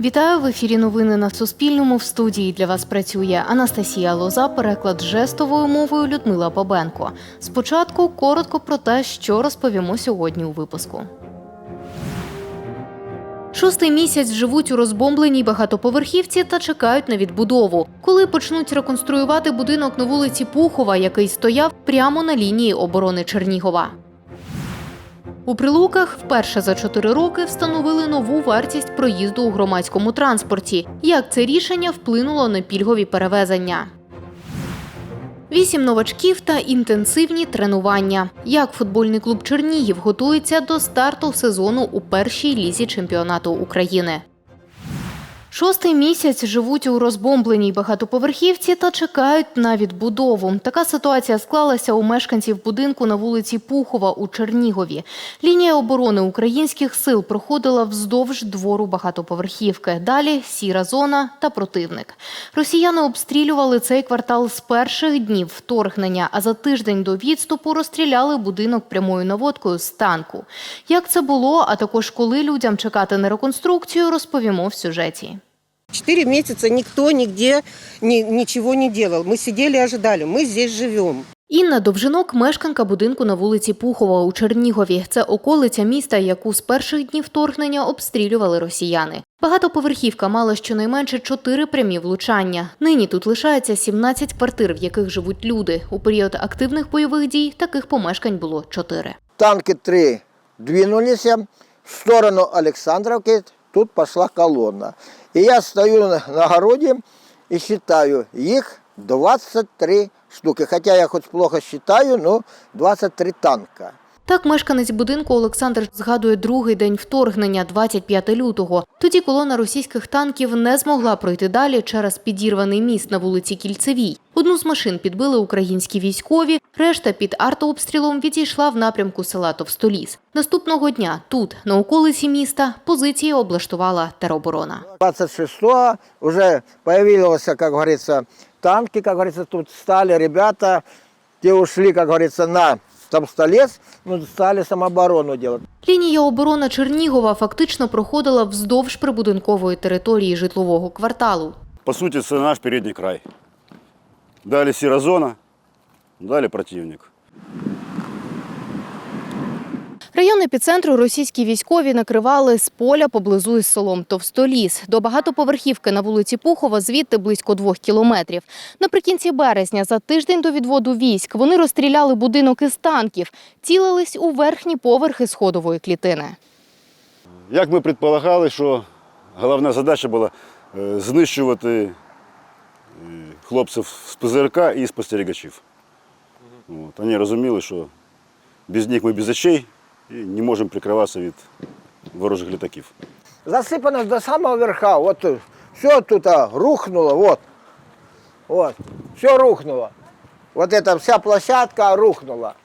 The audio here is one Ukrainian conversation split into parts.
Вітаю в ефірі. Новини на Суспільному. В студії для вас працює Анастасія Лоза. Переклад жестовою мовою Людмила Бабенко. Спочатку коротко про те, що розповімо сьогодні у випуску. Шостий місяць живуть у розбомбленій багатоповерхівці та чекають на відбудову. Коли почнуть реконструювати будинок на вулиці Пухова, який стояв прямо на лінії оборони Чернігова. У Прилуках вперше за чотири роки встановили нову вартість проїзду у громадському транспорті. Як це рішення вплинуло на пільгові перевезення? Вісім новачків та інтенсивні тренування. Як футбольний клуб Чернігів готується до старту сезону у першій лізі чемпіонату України. Шостий місяць живуть у розбомбленій багатоповерхівці та чекають на відбудову. Така ситуація склалася у мешканців будинку на вулиці Пухова у Чернігові. Лінія оборони українських сил проходила вздовж двору багатоповерхівки. Далі сіра зона та противник. Росіяни обстрілювали цей квартал з перших днів вторгнення, а за тиждень до відступу розстріляли будинок прямою наводкою з танку. Як це було, а також коли людям чекати на реконструкцію, розповімо в сюжеті. Четыре месяца никто нигде ни- ничего не делал. Мы сидели и ожидали. Мы здесь живем. Інна Довжинок – мешканка будинку на вулиці Пухова у Чернігові. Це околиця міста, яку з перших днів вторгнення обстрілювали росіяни. Багатоповерхівка мала щонайменше чотири прямі влучання. Нині тут лишається 17 квартир, в яких живуть люди. У період активних бойових дій таких помешкань було чотири. Танки три двинулись в сторону Александровки, тут пошла колонна. И я стою на городі и считаю, их 23 штуки. Хотя я хоть плохо считаю, но 23 танка. Так мешканець будинку Олександр згадує другий день вторгнення, 25 лютого. Тоді колона російських танків не змогла пройти далі через підірваний міст на вулиці Кільцевій. Одну з машин підбили українські військові, решта під артобстрілом відійшла в напрямку села Товстоліс. Наступного дня тут, на околиці міста, позиції облаштувала тероборона. 26-го уже появилось, как говорится, танки, как говорится, тут стали ребята, те ушли, как говорится, на Тамстолес, ну, стали самооборону делать. Лінія оборони Чернігова фактично проходила вздовж прибудинкової території житлового кварталу. По сути, это наш передний край. Далі сіра зона, далі противник. Район епіцентру російські військові накривали з поля поблизу із селом Товстоліс. До багатоповерхівки на вулиці Пухова звідти близько двох кілометрів. Наприкінці березня, за тиждень до відводу військ, вони розстріляли будинок із танків, цілились у верхні поверхи сходової клітини. Як ми предполагали, що головна задача була е, знищувати хлопців з ПЗРК і спостерігачів. От. Вони розуміли, що без них ми без очей і не можемо прикриватися від ворожих літаків. Засыпано до самого верха. Вот все тут а, рухнуло, вот. Вот. Все рухнуло. Вот эта вся площадка рухнула.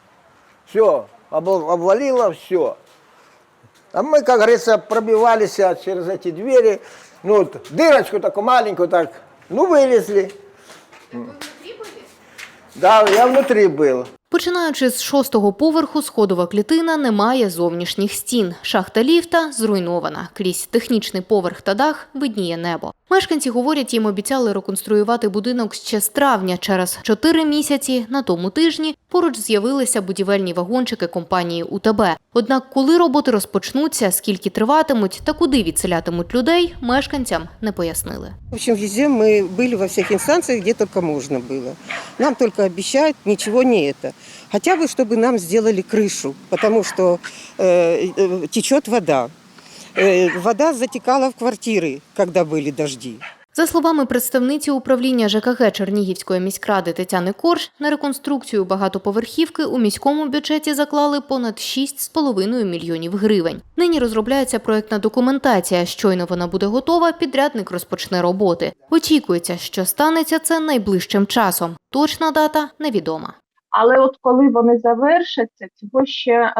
Все. Обвалило все. А мы, как говорится, пробивались а, через эти двери. Ну, вот, дырочку такую маленькую так. Ну, вылезли. Да, я внутри был. Починаючи з шостого поверху, сходова клітина не має зовнішніх стін. Шахта ліфта зруйнована. Крізь технічний поверх та дах видніє небо. Мешканці говорять, їм обіцяли реконструювати будинок ще з травня. Через чотири місяці на тому тижні поруч з'явилися будівельні вагончики компанії УТБ. Однак, коли роботи розпочнуться, скільки триватимуть та куди відселятимуть людей, мешканцям не пояснили. В общем, везде мы были во всех инстанциях, где только можно было. Нам только обещают ничего не это. Хотя бы, чтобы нам сделали крышу, потому что э, э, течет вода. Э, вода затекала в квартиры, когда были дожди. За словами представниці управління ЖКГ Чернігівської міськради Тетяни Корж, на реконструкцію багатоповерхівки у міському бюджеті заклали понад 6,5 мільйонів гривень. Нині розробляється проєктна документація. Щойно вона буде готова, підрядник розпочне роботи. Очікується, що станеться це найближчим часом. Точна дата невідома. Але от коли вони завершаться, цього ще е,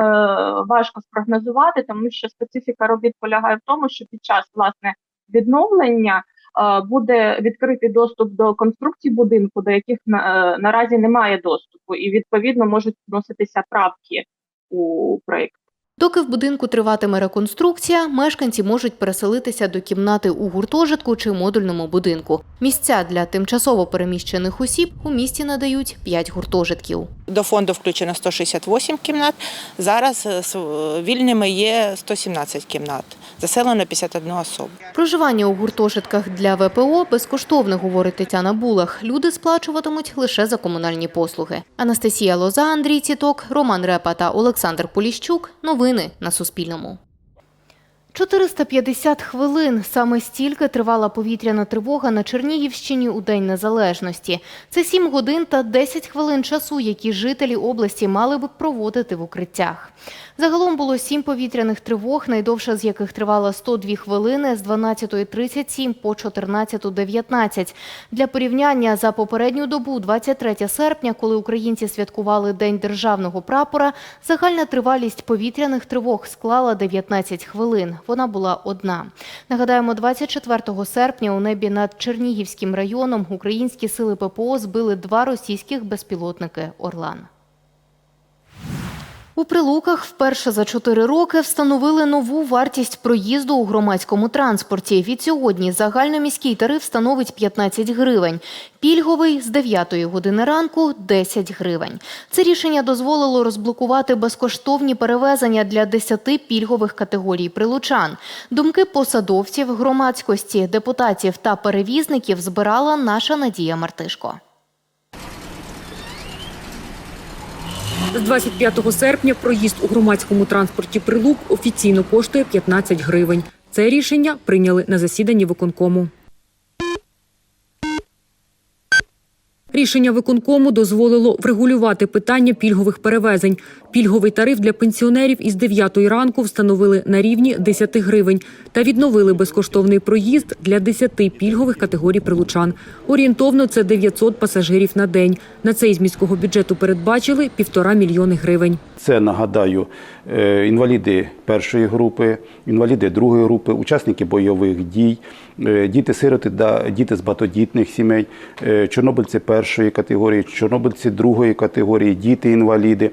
важко спрогнозувати, тому що специфіка робіт полягає в тому, що під час власне відновлення е, буде відкритий доступ до конструкцій будинку, до яких на, е, наразі немає доступу, і відповідно можуть вноситися правки у проєкт. Доки в будинку триватиме реконструкція, мешканці можуть переселитися до кімнати у гуртожитку чи модульному будинку. Місця для тимчасово переміщених осіб у місті надають 5 гуртожитків. До фонду включено 168 кімнат. Зараз е, вільними є 117 кімнат. Заселено 51 особу. Проживання у гуртожитках для ВПО безкоштовне, говорить Тетяна Булах. Люди сплачуватимуть лише за комунальні послуги. Анастасія Лоза, Андрій Ціток, Роман Репа та Олександр Поліщук. Новини на Суспільному. 450 хвилин саме стільки тривала повітряна тривога на Чернігівщині у День Незалежності. Це 7 годин та 10 хвилин часу, які жителі області мали б проводити в укриттях. Загалом було 7 повітряних тривог, найдовша з яких тривала 102 хвилини з 12.37 по 14.19. Для порівняння за попередню добу, 23 серпня, коли українці святкували День державного прапора, загальна тривалість повітряних тривог склала 19 хвилин. Вона була одна. Нагадаємо, 24 серпня у небі над Чернігівським районом українські сили ППО збили два російських безпілотники Орлан. У Прилуках вперше за чотири роки встановили нову вартість проїзду у громадському транспорті. Від сьогодні загальноміський тариф становить 15 гривень, пільговий з 9 години ранку 10 гривень. Це рішення дозволило розблокувати безкоштовні перевезення для 10 пільгових категорій прилучан. Думки посадовців, громадськості, депутатів та перевізників збирала наша Надія Мартишко. З 25 серпня проїзд у громадському транспорті Прилук офіційно коштує 15 гривень. Це рішення прийняли на засіданні виконкому. Рішення виконкому дозволило врегулювати питання пільгових перевезень. Пільговий тариф для пенсіонерів із 9 ранку встановили на рівні 10 гривень та відновили безкоштовний проїзд для 10 пільгових категорій прилучан. Орієнтовно це 900 пасажирів на день. На це із міського бюджету передбачили півтора мільйони гривень. Це нагадаю е, інваліди першої групи, інваліди другої групи, учасники бойових дій, е, діти-сироти та діти з багатодітних сімей, е, чорнобильці першої категорії, чорнобильці другої категорії, діти-інваліди,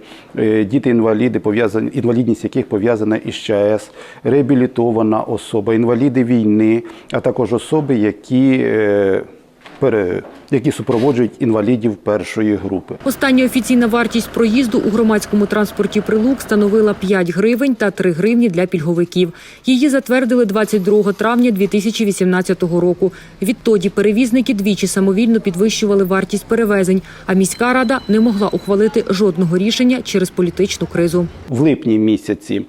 діти-інваліди, пов'язані інвалідність яких пов'язана із ЧАЕС, реабілітована особа, інваліди війни, а також особи, які е, які супроводжують інвалідів першої групи. Остання офіційна вартість проїзду у громадському транспорті Прилук становила 5 гривень та 3 гривні для пільговиків. Її затвердили 22 травня 2018 року. Відтоді перевізники двічі самовільно підвищували вартість перевезень, а міська рада не могла ухвалити жодного рішення через політичну кризу. В липні місяці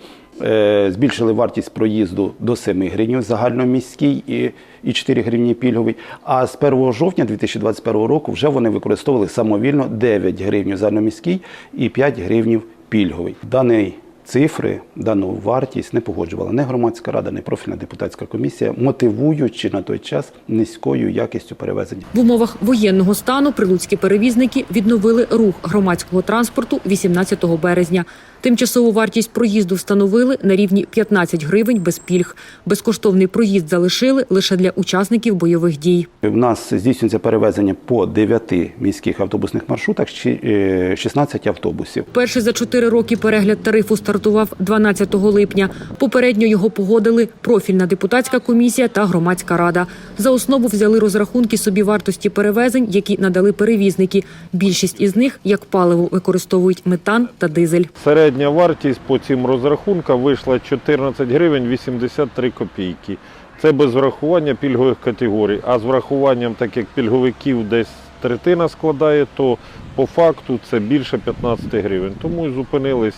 збільшили вартість проїзду до 7 гривень загальноміський і, і 4 гривні пільговий. А з 1 жовтня 2021 року вже вони використовували самовільно 9 гривень загальноміський і 5 гривнів пільговий. Даний Цифри, дану вартість не погоджувала не громадська рада, не профільна депутатська комісія, мотивуючи на той час низькою якістю перевезення. В умовах воєнного стану прилуцькі перевізники відновили рух громадського транспорту 18 березня. Тимчасову вартість проїзду встановили на рівні 15 гривень без пільг. Безкоштовний проїзд залишили лише для учасників бойових дій. У нас здійснюється перевезення по 9 міських автобусних маршрутах, чи- е, 16 автобусів. Перший за чотири роки перегляд тарифу стартував 12 липня. Попередньо його погодили профільна депутатська комісія та громадська рада. За основу взяли розрахунки собівартості перевезень, які надали перевізники. Більшість із них як паливо використовують метан та дизель. Середня вартість по цим розрахункам вийшла 14 гривень 83 копійки. Це без врахування пільгових категорій. А з врахуванням, так як пільговиків десь третина складає, то по факту це більше 15 гривень. Тому і зупинились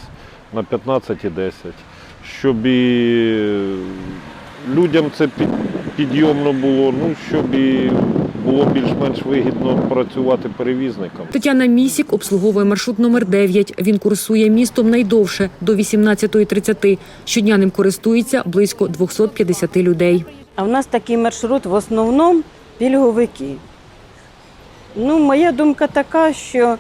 на 15,10. Щоб і людям це під- підйомно було, ну щоб і було більш-менш вигідно працювати перевізникам. Тетяна Місік обслуговує маршрут номер 9. Він курсує містом найдовше до 18.30. Щодня ним користується близько 250 людей. А в нас такий маршрут в основному пільговики. Ну, моя думка така, що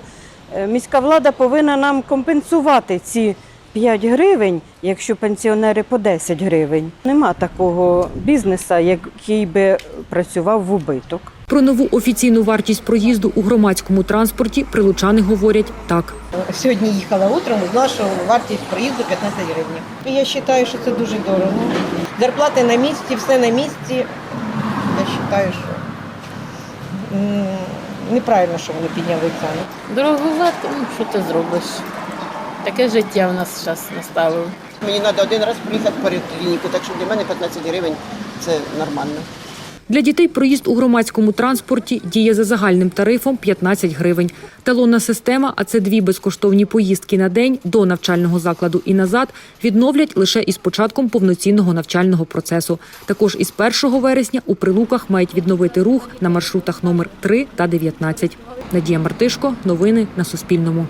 е, міська влада повинна нам компенсувати ці 5 гривень, якщо пенсіонери по 10 гривень. Нема такого бізнесу, який би працював в убиток. Про нову офіційну вартість проїзду у громадському транспорті прилучани говорять так. Сьогодні їхала утром, узнала, що вартість проїзду 15 гривень. Я вважаю, що це дуже дорого. Зарплати на місці, все на місці. Я вважаю, що неправильно, що вони підняли ціни. Дороговато, ну що ти зробиш? Таке життя в нас зараз настало. Мені треба один раз приїхати в поліклініку, так що для мене 15 гривень це нормально. Для дітей проїзд у громадському транспорті діє за загальним тарифом 15 гривень. Талонна система, а це дві безкоштовні поїздки на день до навчального закладу і назад, відновлять лише із початком повноцінного навчального процесу. Також із 1 вересня у Прилуках мають відновити рух на маршрутах номер 3 та 19. Надія Мартишко. Новини на Суспільному.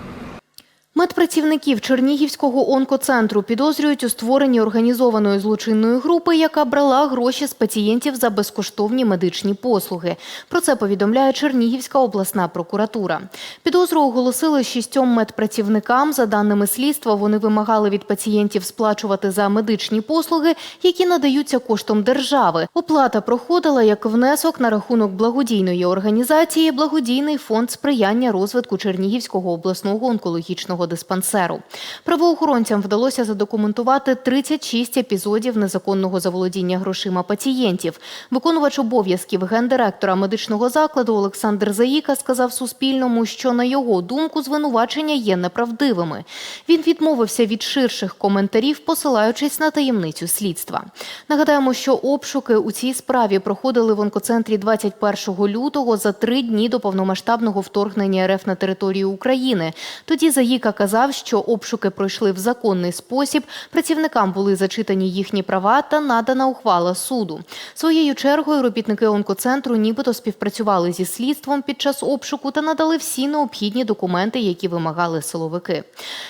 Медпрацівників Чернігівського онкоцентру підозрюють у створенні організованої злочинної групи, яка брала гроші з пацієнтів за безкоштовні медичні послуги. Про це повідомляє Чернігівська обласна прокуратура. Підозру оголосили шістьом медпрацівникам. За даними слідства, вони вимагали від пацієнтів сплачувати за медичні послуги, які надаються коштом держави. Оплата проходила як внесок на рахунок благодійної організації Благодійний фонд сприяння розвитку Чернігівського обласного онкологічного диспансеру. Правоохоронцям вдалося задокументувати 36 епізодів незаконного заволодіння грошима пацієнтів. Виконувач обов'язків гендиректора медичного закладу Олександр Заїка сказав Суспільному, що на його думку звинувачення є неправдивими. Він відмовився від ширших коментарів, посилаючись на таємницю слідства. Нагадаємо, що обшуки у цій справі проходили в онкоцентрі 21 лютого за три дні до повномасштабного вторгнення РФ на територію України. Тоді Заїка казав, що обшуки пройшли в законний спосіб. Працівникам були зачитані їхні права та надана ухвала суду. Своєю чергою робітники онкоцентру нібито співпрацювали зі слідством під час обшуку та надали всі необхідні документи, які вимагали силовики.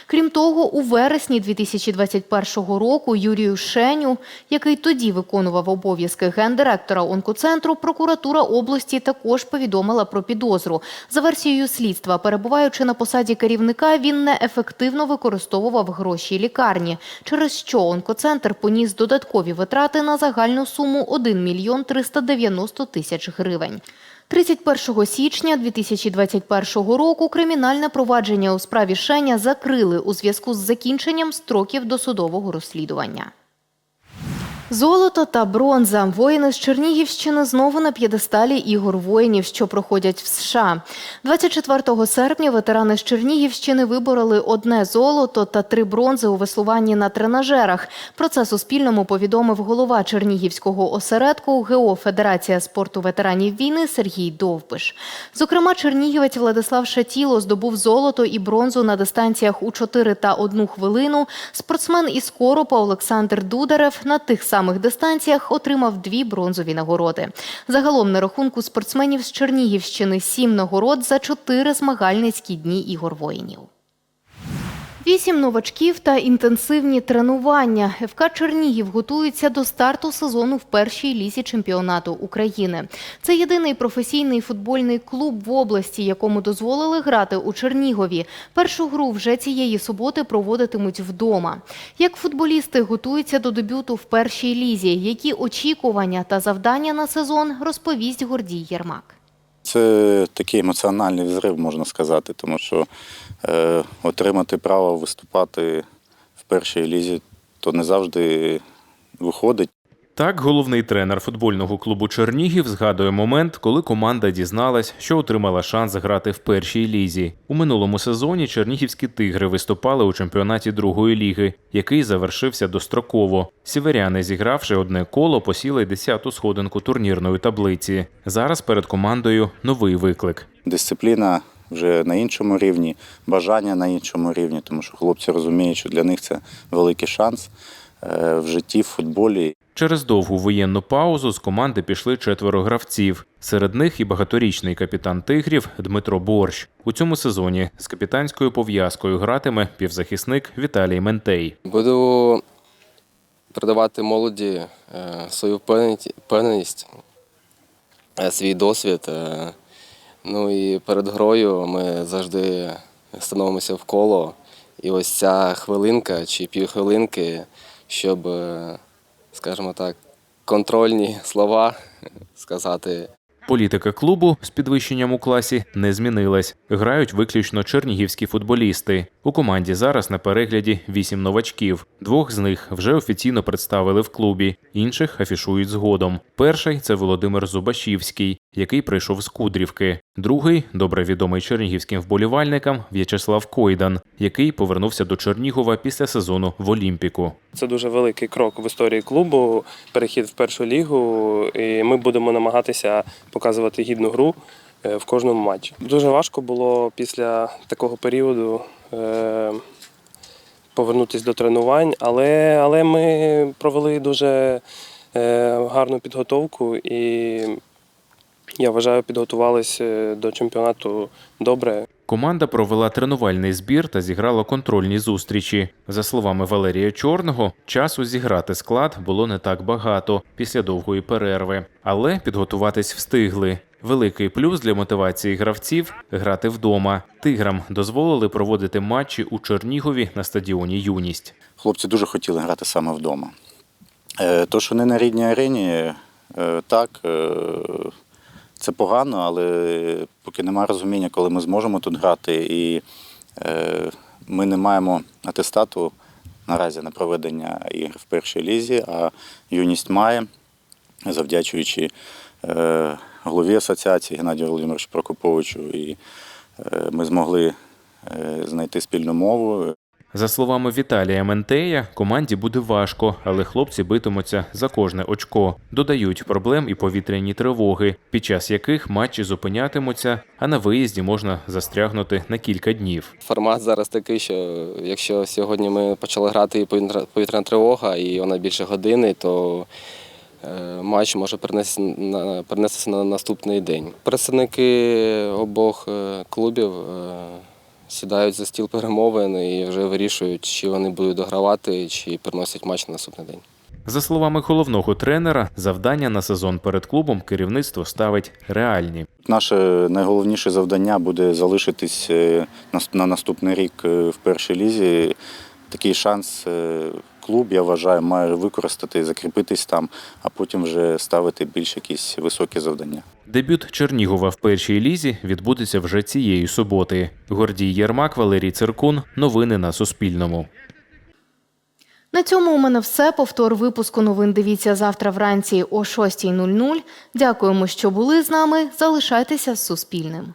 Крім того, у вересні 2021 року Юрію Шеню, який тоді виконував обов'язки гендиректора онкоцентру, прокуратура області також повідомила про підозру. За версією слідства, перебуваючи на посаді керівника, він неефективно використовував гроші лікарні, через що онкоцентр поніс додаткові витрати на загальну суму 1 мільйон 390 тисяч гривень. 31 січня 2021 року кримінальне провадження у справі Шеня закрили у зв'язку з закінченням строків досудового розслідування. Золото та бронза. Воїни з Чернігівщини знову на п'єдесталі ігор воїнів, що проходять в США. 24 серпня ветерани з Чернігівщини вибороли одне золото та три бронзи у веслуванні на тренажерах. Про це Суспільному повідомив голова Чернігівського осередку ГО Федерація спорту ветеранів війни Сергій Довбиш. Зокрема, чернігівець Владислав Шатіло здобув золото і бронзу на дистанціях у 4 та 1 хвилину. Спортсмен із Коропа Олександр Дударев на тих самих дистанціях отримав дві бронзові нагороди. Загалом на рахунку спортсменів з Чернігівщини сім нагород за чотири змагальницькі дні ігор воїнів. Вісім новачків та інтенсивні тренування. ФК Чернігів готується до старту сезону в першій лізі чемпіонату України. Це єдиний професійний футбольний клуб в області, якому дозволили грати у Чернігові. Першу гру вже цієї суботи проводитимуть вдома. Як футболісти готуються до дебюту в першій лізі, які очікування та завдання на сезон розповість Гордій Єрмак. Це такий емоціональний взрив, можна сказати, тому що е, отримати право виступати в першій лізі то не завжди виходить. Так, головний тренер футбольного клубу Чернігів згадує момент, коли команда дізналась, що отримала шанс грати в першій лізі. У минулому сезоні чернігівські тигри виступали у чемпіонаті другої ліги, який завершився достроково. Сіверяни, зігравши одне коло, посіли 10-ту сходинку турнірної таблиці. Зараз перед командою новий виклик. Дисципліна вже на іншому рівні, бажання на іншому рівні, тому що хлопці розуміють, що для них це великий шанс в житті, в футболі. Через довгу воєнну паузу з команди пішли четверо гравців. Серед них і багаторічний капітан тигрів Дмитро Борщ. У цьому сезоні з капітанською пов'язкою гратиме півзахисник Віталій Ментей. Буду передавати молоді е, свою впевненість- е, свій досвід. е. Ну і перед грою ми завжди становимося в коло. І ось ця хвилинка чи півхвилинки, щоб, е, скажімо так, контрольні слова сказати Політика клубу з підвищенням у класі не змінилась. Грають виключно чернігівські футболісти. У команді зараз на перегляді вісім новачків. Двох з них вже офіційно представили в клубі, інших афішують згодом. Перший це Володимир Зубашівський, який прийшов з Кудрівки. Другий добре відомий чернігівським вболівальникам В'ячеслав Койдан, який повернувся до Чернігова після сезону в Олімпіку. Це дуже великий крок в історії клубу, перехід в першу лігу. І ми будемо намагатися показувати гідну гру е, в кожному матчі. Дуже важко було після такого періоду е, повернутися до тренувань, але, але ми провели дуже е, гарну підготовку і я вважаю, підготувалися до чемпіонату добре. Команда провела тренувальний збір та зіграла контрольні зустрічі. За словами Валерія Чорного, часу зіграти склад було не так багато після довгої перерви, але підготуватись встигли. Великий плюс для мотивації гравців грати вдома. Тиграм дозволили проводити матчі у Чернігові на стадіоні Юність. Хлопці дуже хотіли грати саме вдома. Е, То, що не на рідній арені, е, так, е, це погано, але поки немає розуміння, коли ми зможемо тут грати, і е, ми не маємо атестату наразі на проведення ігр в першій лізі, а юність має, завдячуючи е, голові асоціації Геннадію Володимировичу Прокоповичу, і е, ми змогли е, знайти спільну мову. За словами Віталія Ментея, команді буде важко, але хлопці битимуться за кожне очко. Додають проблем і повітряні тривоги, під час яких матчі зупинятимуться, а на виїзді можна застрягнути на кілька днів. Формат зараз такий, що якщо сьогодні ми почали грати і повітряна тривога, і вона більше години, то е, матч може перенестися на наступний день. Представники обох е, клубів е, сідають за стіл перемовин і вже вирішують, чи вони будуть догравати, чи приносять матч на наступний день. За словами головного тренера, завдання на сезон перед клубом керівництво ставить реальні. Наше найголовніше завдання буде залишитись е, на наступний рік е, в першій лізі. Такий шанс е, клуб, я вважаю, має використати, закріпитись там, а потім вже ставити більш якісь високі завдання. Дебют Чернігова в першій лізі відбудеться вже цієї суботи. Гордій Єрмак, Валерій Циркун. Новини на Суспільному. На цьому у мене все. Повтор випуску новин дивіться завтра вранці о 6.00. Дякуємо, що були з нами. Залишайтеся з Суспільним.